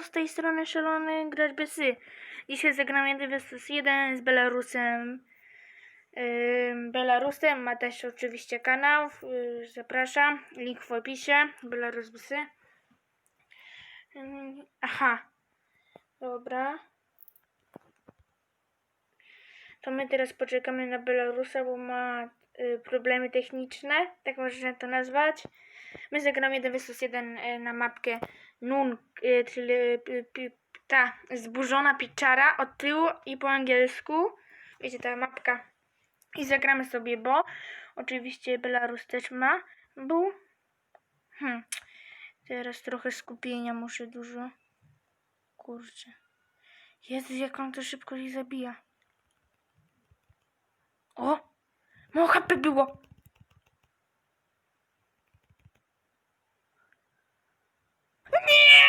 z tej strony szalony gracz Besy. Dzisiaj zagram 1 vs 1 z Belarusem. Belarusem ma też oczywiście kanał, yy, zapraszam, link w opisie, Belarus Besy. Aha, dobra. To my teraz poczekamy na Belarusa, bo ma y, problemy techniczne, tak można to nazwać. My zagramy 1 vs 1 y, na mapkę Nun, y, czyli ta zburzona piczara od tyłu i po angielsku. Wiecie, ta mapka. I zagramy sobie, bo oczywiście Belarus też ma. Był. Hmm. Teraz trochę skupienia muszę dużo. Kurczę. Jezu, jak on to szybko ich zabija. O! Mało HP było! Nie!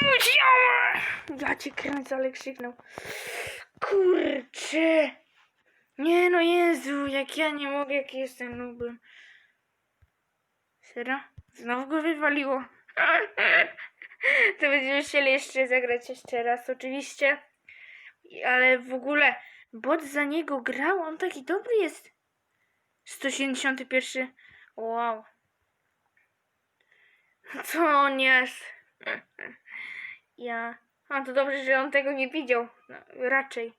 Musiałem! Ja cię kręcę, ale krzyknął. Kurczę! Nie no Jezu, jak ja nie mogę, jak jestem nubem. Serio? Znowu go wywaliło. To będziemy musieli jeszcze zagrać jeszcze raz, oczywiście. Ale w ogóle bot za niego grał, on taki dobry jest. 171. Wow. Co on jest? Ja. A to dobrze, że on tego nie widział. No, raczej.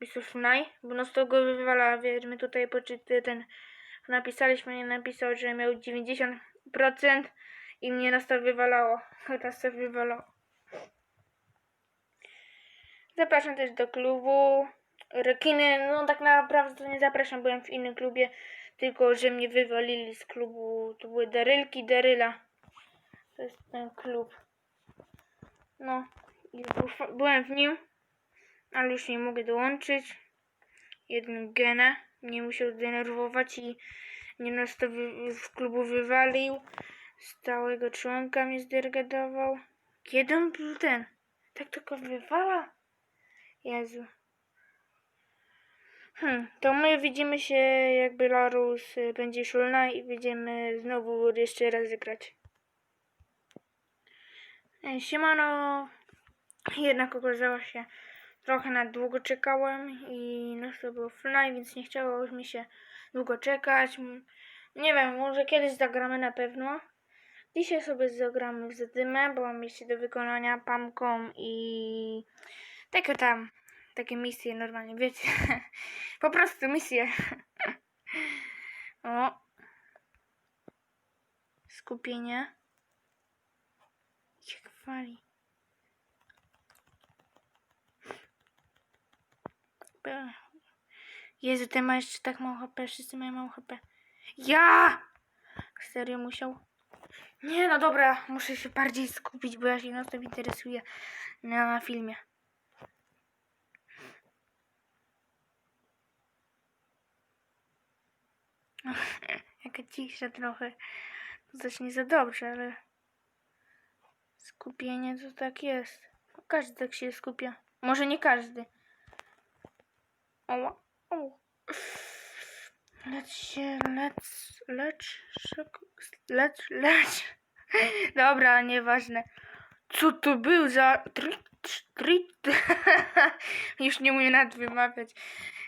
Bisów naj, bo no z tego wywala, wiesz, my tutaj poczyty ten napisaliśmy, nie napisał, że miał 90% i mnie nas to wywalało. Teraz to wywalało. Zapraszam też do klubu. Rekiny, no tak naprawdę to nie zapraszam, byłem w innym klubie, tylko że mnie wywalili z klubu. To były Darylki, Daryla. To jest ten klub. No, byłem w nim, ale już nie mogę dołączyć. Jeden genę mnie musiał denerwować i mnie nas to w klubu wywalił. Stałego członka mnie zdegradował. Kiedy on był ten? Tak tylko wywala? Jezu. Hmm, to my widzimy się jak Belarus y, będzie szulna i będziemy znowu jeszcze raz zagrać. E, Siemano, jednak okazało się, trochę na długo czekałem i no to był offline, więc nie chciało mi się długo czekać. Nie wiem, może kiedyś zagramy na pewno. Dzisiaj sobie zagramy w Zadymę, bo mam jeszcze do wykonania pamką i takie tam, takie misje normalnie, wiecie. po prostu misje. o. Skupienie. Be- Jezu, ty masz jeszcze tak mało HP, wszyscy mają mało HP. Ja! Serio musiał? Nie, no dobra, muszę się bardziej skupić, bo ja się na tym interesuję na filmie. Jaka cisza trochę. To coś nie za dobrze, ale skupienie to tak jest. Każdy tak się skupia. Może nie każdy. O, o. Lecz się, lecz, lecz, lecz, lecz. Dobra, nieważne. Co to był za trit, trit? Już nie umiem nawet wymawiać.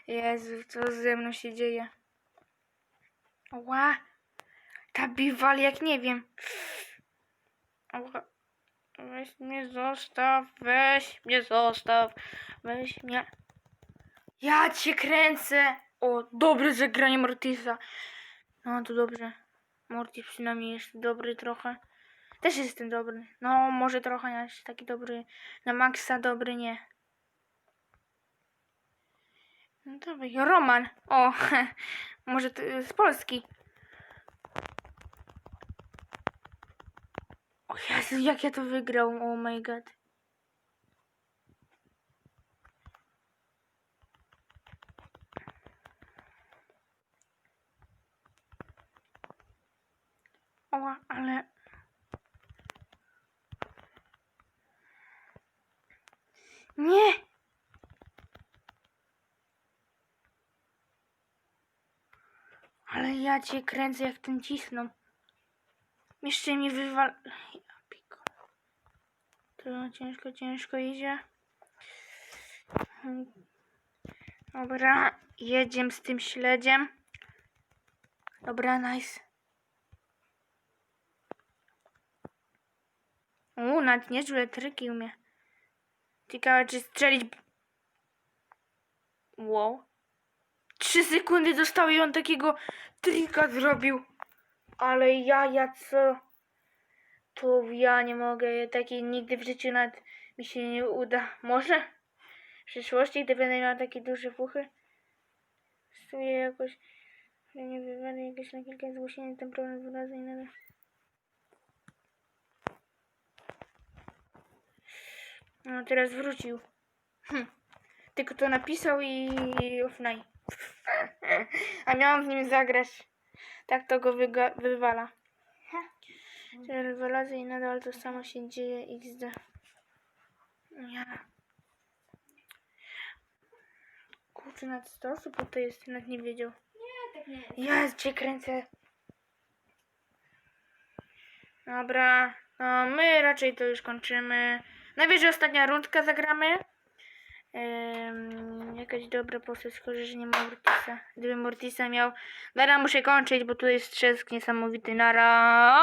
Jezu, co ze mną się dzieje? Ła, ta biwal jak nie wiem. Ła. Weź mnie zostaw, weź mnie zostaw, weź mnie. Ja cię kręcę! O, dobre zagranie Mortisa. No to dobrze. Mortis przynajmniej jest dobry trochę. Też jestem dobry. No, może trochę nie jest taki dobry. Na maksa dobry nie. No dawaj, Roman. O, może z Polski. O Jezu, jak ja to wygrał. Oh my god. O, ale... Nie! Ale ja cię kręcę jak ten cisną. Jeszcze mi wywal... To ciężko, ciężko idzie. Dobra, jedziemy z tym śledziem. Dobra, nice. U, nawet niezłe triki umie. Ciekawe, czy strzelić... Wow. Trzy sekundy zostały i on takiego trika zrobił. Ale ja, ja co? To ja nie mogę, takiej nigdy w życiu nawet mi się nie uda. Może? W przyszłości, gdy będę miała takie duże fuchy? Stuję jakoś, że nie wywadę jakieś na kilka zgłoszeń, ten problem dwa i. No teraz wrócił. Hm. Tylko to napisał i offline. A miałam z nim zagrać. Tak to go wywala. Dwa razy i nadal to samo się dzieje XD. Nie. Kurczę, nad 100 osób tutaj jest, nawet nie wiedział. Nie, tak nie jest. Ja cię kręcę. Dobra, no my raczej to już kończymy. Najwyżej ostatnia rundka zagramy. Jakaś dobra postać, szkoda, że nie ma Mortisa. Gdybym Mortisa miał... Dobra, muszę kończyć, bo tu jest trzask niesamowity. Nara.